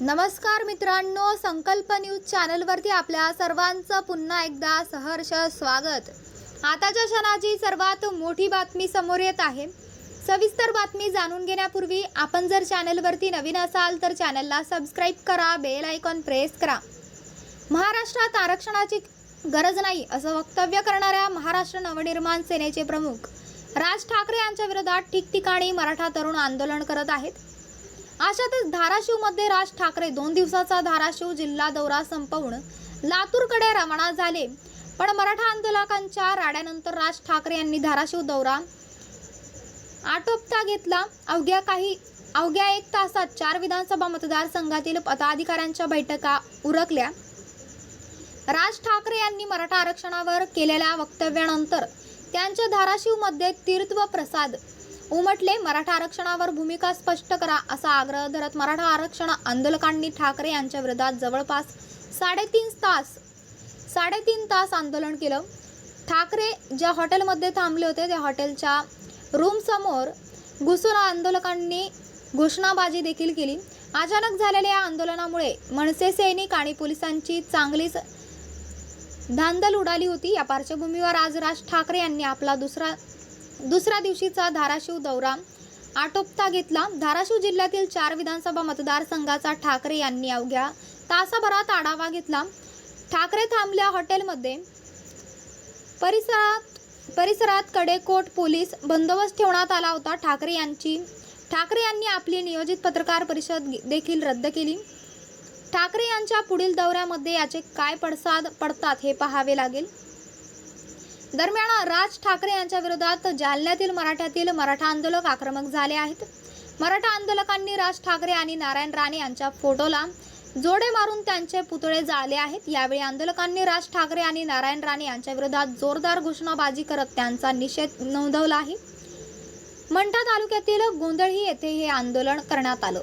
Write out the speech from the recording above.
नमस्कार मित्रांनो संकल्प न्यूज चॅनलवरती आपल्या सर्वांचं पुन्हा एकदा सहर्ष स्वागत. आताच्या क्षणाची सर्वात मोठी बातमी समोर येत आहे. सविस्तर बातमी जाणून घेण्यापूर्वी आपण जर चॅनलवरती नवीन असाल तर चॅनलला सबस्क्राईब करा बेल आयकॉन प्रेस करा. महाराष्ट्रात आरक्षणाची गरज नाही असं वक्तव्य करणाऱ्या महाराष्ट्र नवनिर्माण सेनेचे प्रमुख राज ठाकरे यांच्या विरोधात ठिकठिकाणी मराठा तरुण आंदोलन करत आहेत. अशातच धाराशिवमध्ये राज ठाकरे दोन दिवसाचा धाराशिव जिल्हा दौरा संपवून लातूरकडे रवाना झाले. पण मराठा आंदोलकांच्या राड्यानंतर राज ठाकरे यांनी धाराशिव दौरा आटोपता घेतला. अवघ्या काही अवघ्या एक तासात चार विधानसभा मतदारसंघातील पदाधिकाऱ्यांच्या बैठका उरकल्या. राज ठाकरे यांनी मराठा आरक्षणावर केलेल्या वक्तव्यानंतर त्यांच्या धाराशिवमध्ये तीर्थव प्रसाद उमटले मराठा आरक्षणावर भूमिका स्पष्ट करा असा आग्रह धरत मराठा आरक्षण आंदोलकांनी ठाकरे यांच्या विरोधात जवळपास साडेतीन तास साडेतीन तास आंदोलन केलं. ठाकरे ज्या हॉटेलमध्ये थांबले होते त्या हॉटेलच्या रूमसमोर घुसून आंदोलकांनी घोषणाबाजी देखील केली. अचानक झालेल्या या आंदोलनामुळे मनसे सैनिक आणि पोलिसांची चांगलीच धांदल उडाली होती. या पार्श्वभूमीवर आज राज ठाकरे यांनी आपला दुसरा दुसऱ्या दिवशीचा धाराशिव दौरा. आटोपता घेतला. धाराशिव जिल्ह्यातील चार विधानसभा मतदारसंघाचा ठाकरे यांनी अवघ्या तासाभरात आढावा घेतला. ठाकरे थांबल्या हॉटेलमध्ये. परिसरात परिसरात कडेकोट पोलीस बंदोबस्त ठेवण्यात आला होता. ठाकरे यांची ठाकरे यांनी आपली नियोजित पत्रकार परिषद देखील रद्द केली. ठाकरे यांच्या पुढील दौऱ्यामध्ये याचे काय पडसाद पडतात हे पाहावे लागेल. दरम्यान राज ठाकरे यांच्या विरोधात जालन्यातील मराठ्यातील मराठा आंदोलक आक्रमक झाले आहेत. मराठा आंदोलकांनी राज ठाकरे आणि नारायण राणे यांच्या फोटोला जोडे मारून त्यांचे पुतळे जाळले आहेत. यावेळी आंदोलकांनी राज ठाकरे आणि नारायण राणे यांच्या विरोधात जोरदार घोषणाबाजी करत त्यांचा निषेध नोंदवला आहे. मंठा तालुक्यातील गोंधळी येथे हे आंदोलन करण्यात आलं.